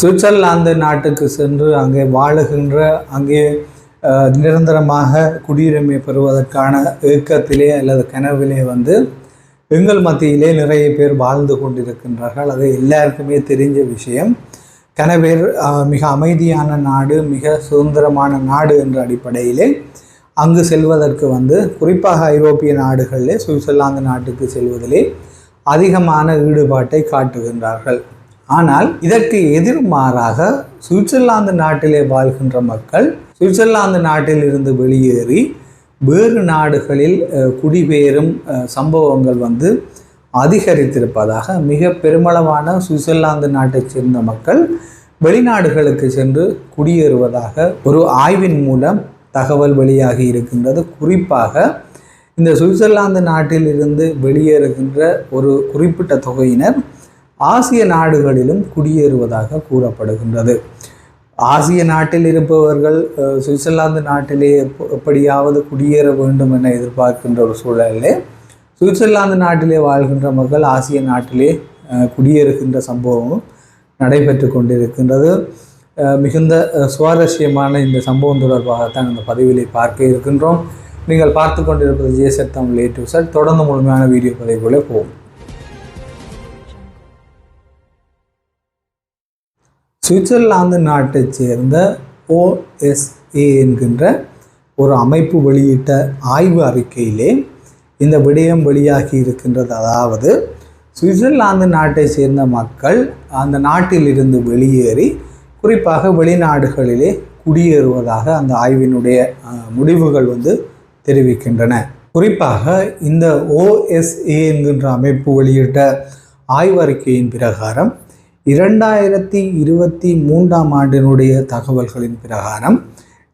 Switzerland நாட்டுக்கு சென்று அங்கே வாழுகின்ற அங்கே நிரந்தரமாக குடியுரிமை பெறுவதற்கான ஏக்கத்திலே அல்லது கனவிலே வந்து எங்கள் மத்தியிலே நிறைய பேர் வாழ்ந்து கொண்டிருக்கின்றார்கள். அது எல்லாருக்குமே தெரிஞ்ச விஷயம். கனவேர் மிக அமைதியான நாடு மிக சுதந்திரமான நாடு என்ற அடிப்படையிலே அங்கு செல்வதற்கு வந்து குறிப்பாக ஐரோப்பிய நாடுகளிலே சுவிட்சர்லாந்து நாட்டுக்கு செல்வதிலே அதிகமான ஈடுபாட்டை காட்டுகின்றார்கள். ஆனால் இதற்கு எதிர்மாறாக சுவிட்சர்லாந்து நாட்டிலே வாழ்கின்ற மக்கள் சுவிட்சர்லாந்து நாட்டில் இருந்து வெளியேறி வேறு நாடுகளில் குடிபெயரும் சம்பவங்கள் வந்து அதிகரித்திருப்பதாக மிக பெருமளவான சுவிட்சர்லாந்து நாட்டைச் சேர்ந்த மக்கள் வெளிநாடுகளுக்கு சென்று குடியேறுவதாக ஒரு ஆய்வின் மூலம் தகவல் வெளியாகி இருக்கின்றது. குறிப்பாக இந்த சுவிட்சர்லாந்து நாட்டில் இருந்து வெளியேறுகின்ற ஒரு குறிப்பிட்ட தொகையினர் ஆசிய நாடுகளிலும் குடியேறுவதாக கூறப்படுகின்றது. ஆசிய நாட்டில் இருப்பவர்கள் சுவிட்சர்லாந்து நாட்டிலே எப்படியாவது குடியேற வேண்டும் என எதிர்பார்க்கின்ற ஒரு சூழலிலே சுவிட்சர்லாந்து நாட்டிலே வாழ்கின்ற மக்கள் ஆசிய நாட்டிலே குடியேறுகின்ற சம்பவமும் நடைபெற்று கொண்டிருக்கின்றது. மிகுந்த சுவாரஸ்யமான இந்த சம்பவம் தொடர்பாகத்தான் இந்த பதிவிலே பார்க்க இருக்கின்றோம். நீங்கள் பார்த்து கொண்டிருப்பது ஜேசட் தமிழ் ஏ டு தொடர்ந்து முழுமையான வீடியோ பதிவுகளே போகும். சுவிட்சர்லாந்து நாட்டைச் சேர்ந்த ஓஎஸ்ஏ என்கின்ற ஒரு அமைப்பு வெளியிட்ட ஆய்வு அறிக்கையிலே இந்த விடயம் வெளியாகி இருக்கின்றது. அதாவது சுவிட்சர்லாந்து நாட்டை சேர்ந்த மக்கள் அந்த நாட்டில் இருந்து வெளியேறி குறிப்பாக வெளிநாடுகளிலே குடியேறுவதாக அந்த ஆய்வினுடைய முடிவுகள் வந்து தெரிவிக்கின்றன. குறிப்பாக இந்த ஓஎஸ்ஏ என்கின்ற அமைப்பு வெளியிட்ட ஆய்வறிக்கையின் பிரகாரம் இரண்டாயிரத்தி இருபத்தி மூன்றாம் ஆண்டினுடைய தகவல்களின் பிரகாரம்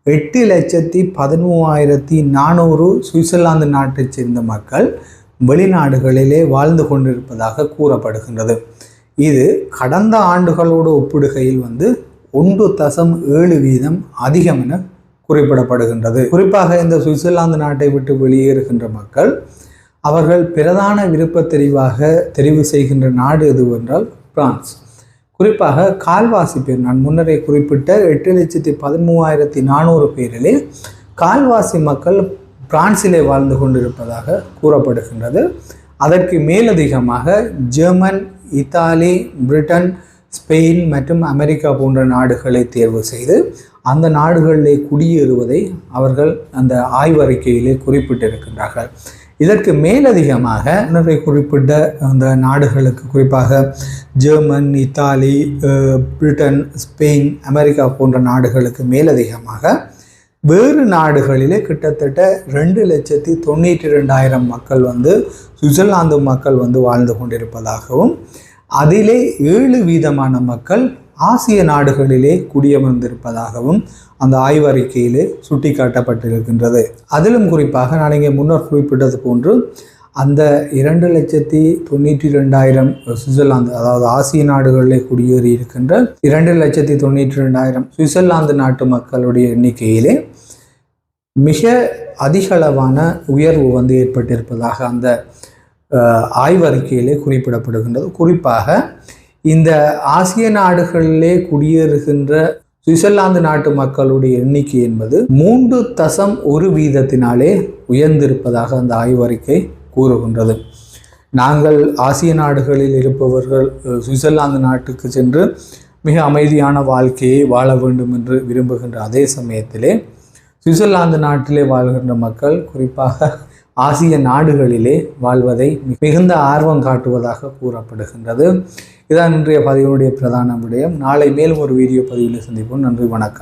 எட்டு லட்சத்தி பதிமூவாயிரத்தி நானூறு சுவிட்சர்லாந்து நாட்டைச் சேர்ந்த மக்கள் வெளிநாடுகளிலே வாழ்ந்து கொண்டிருப்பதாக கூறப்படுகின்றது. இது கடந்த ஆண்டுகளோடு ஒப்பிடுகையில் வந்து ஒன்று தசம் ஏழு வீதம் அதிகம் என குறிப்பிடப்படுகின்றது. குறிப்பாக இந்த சுவிட்சர்லாந்து நாட்டை விட்டு வெளியேறுகின்ற மக்கள் அவர்கள் பிரதான விருப்ப தெரிவாக தெரிவு செய்கின்ற நாடு எதுவென்றால் பிரான்ஸ். குறிப்பாக கால்வாசி பேர் நான் முன்னரே குறிப்பிட்ட எட்டு லட்சத்தி பதிமூவாயிரத்தி நானூறு பேரிலே கால்வாசி மக்கள் பிரான்சிலே வாழ்ந்து கொண்டிருப்பதாக கூறப்படுகின்றது. அதற்கு மேலதிகமாக ஜெர்மன் இத்தாலி பிரிட்டன் ஸ்பெயின் மற்றும் அமெரிக்கா போன்ற நாடுகளை தேர்வு செய்து அந்த நாடுகளிலே குடியேறுவதை அவர்கள் அந்த ஆய்வறிக்கையிலே குறிப்பிட்டிருக்கின்றார்கள். இதற்கு மேலதிகமாக முன்னரே குறிப்பிட்ட அந்த நாடுகளுக்கு குறிப்பாக German Italy Britain Spain America போன்ற நாடுகளுக்கு மேலதிகமாக வேறு நாடுகளிலே கிட்டத்தட்ட ரெண்டு லட்சத்தி தொண்ணூற்றி ரெண்டாயிரம் மக்கள் வந்து சுவிட்சர்லாந்து மக்கள் வந்து வாழ்ந்து கொண்டிருப்பதாகவும் அதிலே ஏழு வீதமான மக்கள் ஆசிய நாடுகளிலே குடியமர்ந்திருப்பதாகவும் அந்த ஆய்வறிக்கையிலே சுட்டிக்காட்டப்பட்டிருக்கின்றது. அதிலும் குறிப்பாக நான் இங்கே முன்னர் குறிப்பிட்டது போன்று அந்த இரண்டு லட்சத்தி தொண்ணூற்றி ரெண்டாயிரம் சுவிட்சர்லாந்து அதாவது ஆசிய நாடுகளிலே குடியேறி இருக்கின்ற இரண்டு லட்சத்தி தொண்ணூற்றி ரெண்டாயிரம் சுவிட்சர்லாந்து நாட்டு மக்களுடைய எண்ணிக்கையிலே மிக அதிகளவான உயர்வு வந்து ஏற்பட்டிருப்பதாக அந்த ஆய்வறிக்கையிலே குறிப்பிடப்படுகின்றது. குறிப்பாக இந்த ஆசிய நாடுகளிலே குடியேறுகின்ற சுவிட்சர்லாந்து நாட்டு மக்களுடைய எண்ணிக்கை என்பது மூன்று தசம் ஒரு வீதத்தினாலே உயர்ந்திருப்பதாக அந்த ஆய்வறிக்கை கூறுகின்றது. நாங்கள் ஆசிய நாடுகளில் இருப்பவர்கள் சுவிட்சர்லாந்து நாட்டுக்கு சென்று மிக அமைதியான வாழ்க்கையை வாழ வேண்டும் என்று விரும்புகின்ற அதே சமயத்திலே சுவிட்சர்லாந்து நாட்டிலே வாழ்கின்ற மக்கள் குறிப்பாக ஆசிய நாடுகளிலே வாழ்வதை மிகுந்த ஆர்வம் காட்டுவதாக கூறப்படுகின்றது. இதான் இன்றைய பதிவினுடைய பிரதான விடயம். நாளை மேலும் ஒரு வீடியோ பதிவில் சந்திப்போம். நன்றி வணக்கம்.